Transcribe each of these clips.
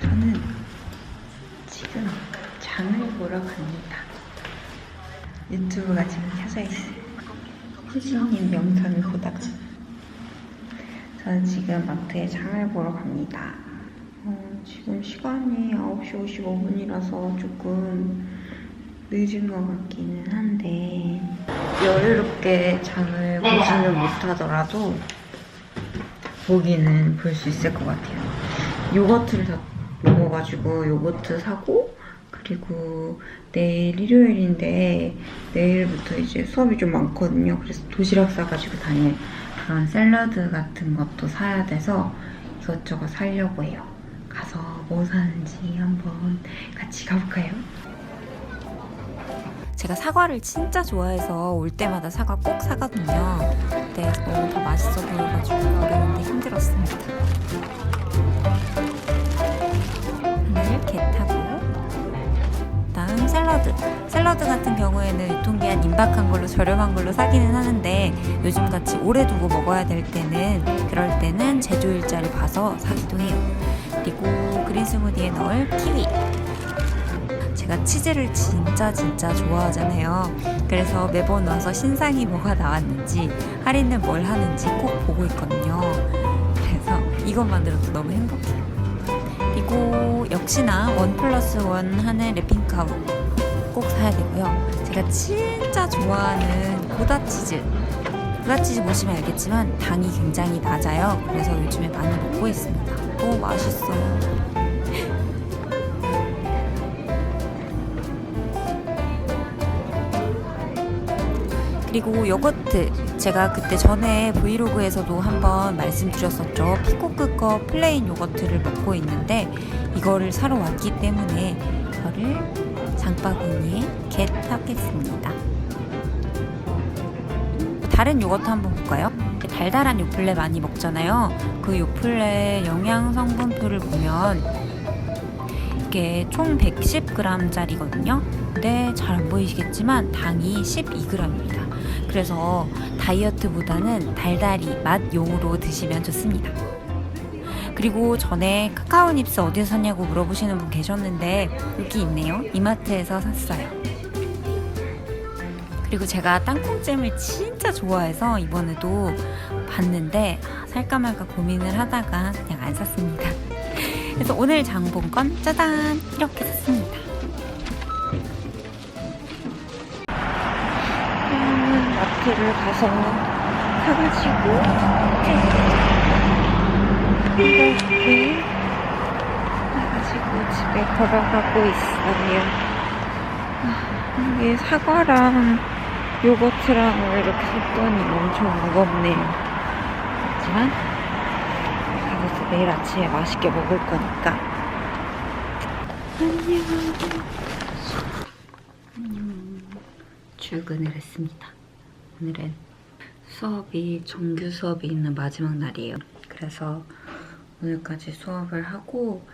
저는 지금 장을 보러 갑니다. 유튜브가 지금 켜져 있어요. 후지님 영상을 보다가 저는 지금 마트에 장을 보러 갑니다. 어, 지금 시간이 9시 55분이라서 조금 늦은 것 같기는 한데 여유롭게 장을 보지는 못하더라도 보기는 볼 수 있을 것 같아요. 요거트를 다 먹어가지고 요거트 사고 그리고 내일 일요일인데 내일부터 이제 수업이 좀 많거든요. 그래서 도시락 싸가지고 다닐 그런 샐러드 같은 것도 사야 돼서 이것저것 사려고 해요. 가서 뭐 사는지 한번 같이 가볼까요? 제가 사과를 진짜 좋아해서 올 때마다 사과 꼭 사거든요. 근데 너무 다 맛있어 보여가지고 어려운데 힘들었습니다. 하나를 겟하고 다음 샐러드. 샐러드 같은 경우에는 유통기한 임박한 걸로 저렴한 걸로 사기는 하는데 요즘같이 오래 두고 먹어야 될 때는 그럴 때는 제조일자를 봐서 사기도 해요. 그리고 그린 스무디에 넣을 키위. 제가 치즈를 진짜 진짜 좋아하잖아요. 그래서 매번 와서 신상이 뭐가 나왔는지 할인은 뭘 하는지 꼭 보고 있거든요. 그래서 이것만으로도 너무 행복해요. 그리고 역시나 원 플러스 원 하는 랩핑카우 꼭 사야 되고요. 제가 진짜 좋아하는 고다 치즈. 고다 치즈 보시면 알겠지만 당이 굉장히 낮아요. 그래서 요즘에 많이 먹고 있습니다. 오 맛있어요. 그리고 요거트 제가 그때 전에 브이로그에서도 한번 말씀드렸었죠. 피코크 거 플레인 요거트를 먹고 있는데 이거를 사러 왔기 때문에 이거를 장바구니에 겟하겠습니다. 다른 요거트 한번 볼까요? 달달한 요플레 많이 먹잖아요. 그 요플레 영양 성분표를 보면 이게 총 110g짜리거든요 근데 잘안 보이시겠지만 당이 12g입니다 그래서 다이어트보다는 달달이 맛용으로 드시면 좋습니다. 그리고 전에 카카오 닙스 어디서 샀냐고 물어보시는 분 계셨는데 여기 있네요. 이마트에서 샀어요. 그리고 제가 땅콩잼을 진짜 좋아해서 이번에도 봤는데 아, 살까 말까 고민을 하다가 그냥 안 샀습니다. 그래서 오늘 장 본 건 짜잔 이렇게 샀습니다. 마트를 가서 사가지고 이렇게 사가지고 집에 걸어가고 있어요. 아, 이게 사과랑 요거트랑 이렇게 샀더니 엄청 무겁네요. 하지만 가서 내일 아침에 맛있게 먹을 거니까 안녕. 안녕. 출근을 했습니다. 오늘은 수업이 정규 수업이 있는 마지막 날이에요. 그래서 오늘까지 수업을 하고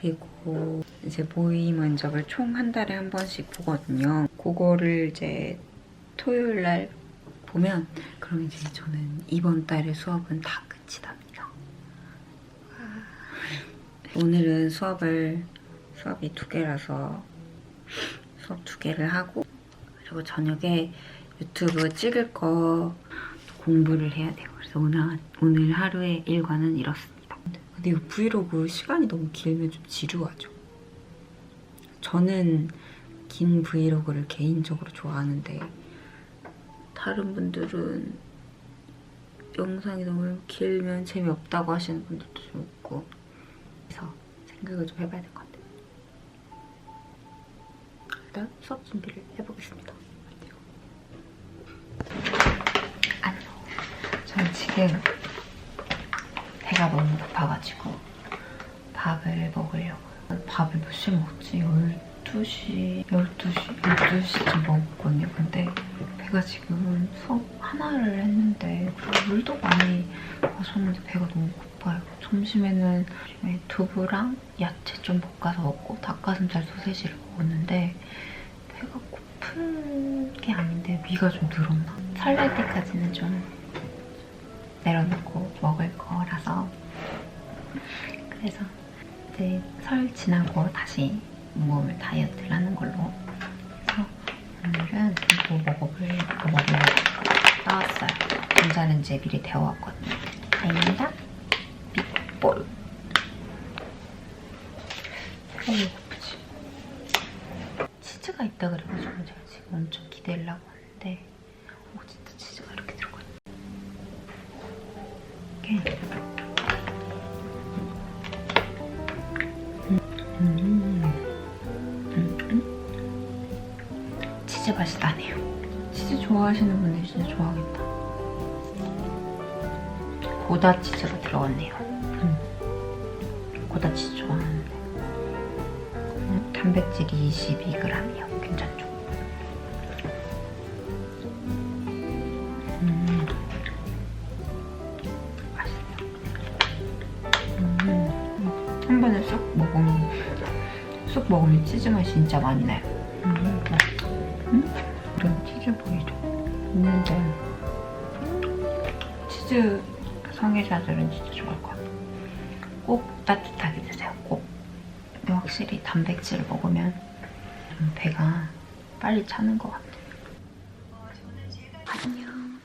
그리고 이제 모의 면접을 총 한 달에 한 번씩 보거든요. 그거를 이제 토요일 날 보면 그럼 이제 저는 이번 달의 수업은 다 끝이 납니다. 오늘은 수업을 수업이 두 개라서 수업 두 개를 하고 그리고 저녁에 유튜브 찍을 거 공부를 해야 돼요. 그래서 오늘, 오늘 하루의 일과는 이렇습니다. 근데 이 브이로그 시간이 너무 길면 좀 지루하죠. 저는 긴 브이로그를 개인적으로 좋아하는데 다른 분들은 영상이 너무 길면 재미없다고 하시는 분들도 좀 있고 그래서 생각을 좀 해봐야 될 것 같아요. 일단 수업 준비를 해보겠습니다. 안녕. 저는 지금 배가 너무 고파가지고 밥을 먹으려고요. 밥을 몇 시에 먹지? 12시, 12시, 12시쯤 먹었거든요. 근데 배가 지금 수업 하나를 했는데 그리고 물도 많이 마셨는데 배가 너무 고파요. 점심에는 점심에 두부랑 야채 좀 볶아서 먹고 닭가슴살 소세지를 먹었는데 배가 고픈 큰게 아닌데 위가 좀 늘었나? 설날 때까지는 좀 내려놓고 먹을 거라서 그래서 이제 설 지나고 다시 몸을 다이어트를 하는 걸로 그래서 오늘은 이거 먹어볼 이거 먹으려고 나왔어요. 전자레인지에 미리 데워왔거든요. 아닙니다. 빅볼. 어 맛이 나네요. 치즈 좋아하시는 분들 진짜 좋아하겠다. 고다 치즈가 들어갔네요. 음. 고다 치즈 좋아하는데. 음, 단백질이 22g이요. 괜찮죠? 음. 맛있네요. 음. 한 번에 쏙 먹으면 쑥 먹으면 치즈 맛이 진짜 많이 있는데 치즈 성애자들은 진짜 좋아할 것 같아요. 꼭 따뜻하게 드세요. 꼭. 확실히 단백질을 먹으면 좀 배가 빨리 차는 것 같아요. 안녕.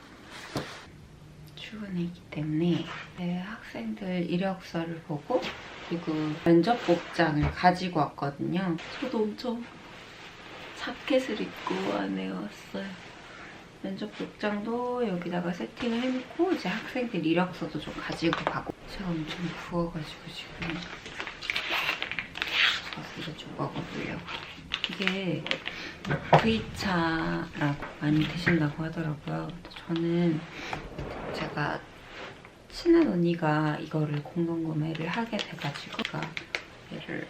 출근했기 때문에 네, 학생들 이력서를 보고 그리고 면접 복장을 가지고 왔거든요. 저도 엄청 자켓을 입고 안에 왔어요. 면접 복장도 여기다가 세팅을 해놓고 이제 학생들 이력서도 좀 가지고 가고 제가 엄청 부어가지고 지금 저기를 좀 먹어보려고 이게 V차라고 많이 드신다고 하더라고요. 저는 제가 친한 언니가 이거를 공동 구매를 하게 돼가지고 얘를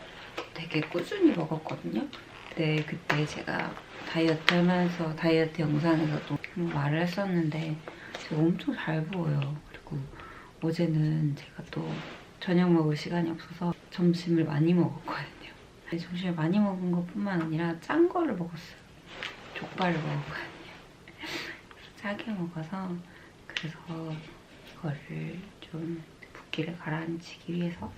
되게 꾸준히 먹었거든요. 근데 그때 제가 다이어트 하면서 다이어트 영상에서도 말을 했었는데 제가 엄청 잘 부어요. 그리고 어제는 제가 또 저녁 먹을 시간이 없어서 점심을 많이 먹었거든요. 점심을 많이 먹은 것뿐만 아니라 짠 거를 먹었어요. 족발을 먹었거든요. 짜게 먹어서 그래서 이거를 좀 붓기를 가라앉히기 위해서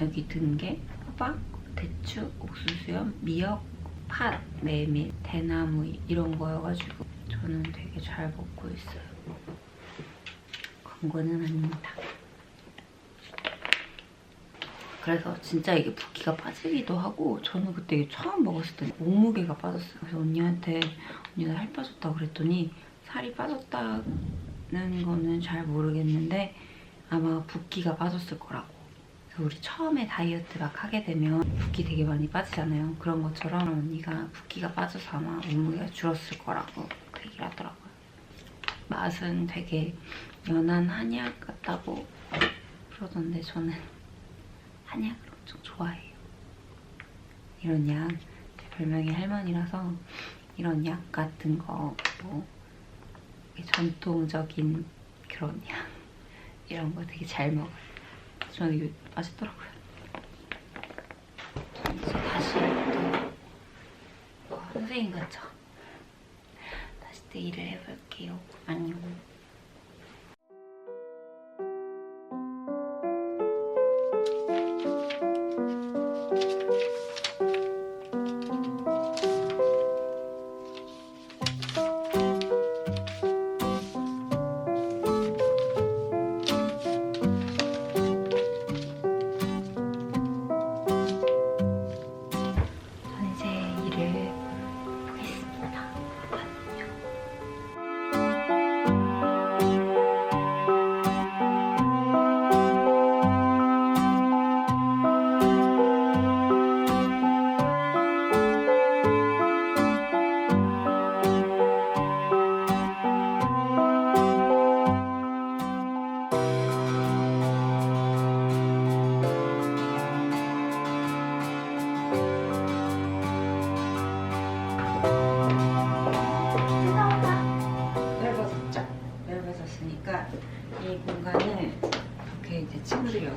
여기 등게, 호박, 대추, 옥수수염, 미역, 팥, 메밀, 대나무 이런 거여가지고 저는 되게 잘 먹고 있어요. 광고는 아닙니다. 그래서 진짜 이게 붓기가 빠지기도 하고 저는 그때 처음 먹었을 때 몸무게가 빠졌어요. 그래서 언니한테 언니가 살 빠졌다고 그랬더니 살이 빠졌다는 거는 잘 모르겠는데 아마 붓기가 빠졌을 거라고. 우리 처음에 다이어트 막 하게 되면 붓기 되게 많이 빠지잖아요. 그런 것처럼 언니가 붓기가 빠져서 아마 몸무게가 줄었을 거라고 얘기를 하더라고요. 맛은 되게 연한 한약 같다고 그러던데 저는 한약을 엄청 좋아해요. 이런 약, 제 별명이 할머니라서 이런 약 같은 거, 뭐 전통적인 그런 약 이런 거 되게 잘 먹어요. 저는 이거 맛있더라고요. 다시 또 어, 선생님 같죠? 다시 또 일을 해볼게요. 안녕.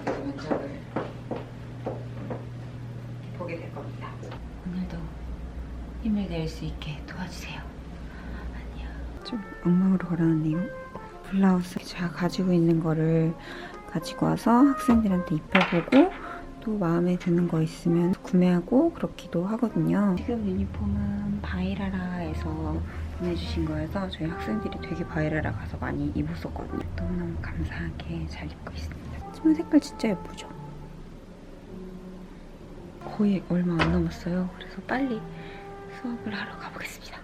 면접을 보게 될 겁니다. 오늘도 힘을 낼 수 있게 도와주세요. 안녕. 좀 엉망으로 걸어놨네요. 블라우스 제가 가지고 있는 거를 가지고 와서 학생들한테 입혀보고 또 마음에 드는 거 있으면 구매하고 그렇기도 하거든요. 지금 유니폼은 바이라라에서 보내주신 거여서 저희 학생들이 되게 바이라라 가서 많이 입었었거든요. 너무너무 감사하게 잘 입고 있습니다. 치마 색깔 진짜 예쁘죠? 거의 얼마 안 남았어요. 그래서 빨리 수업을 하러 가보겠습니다.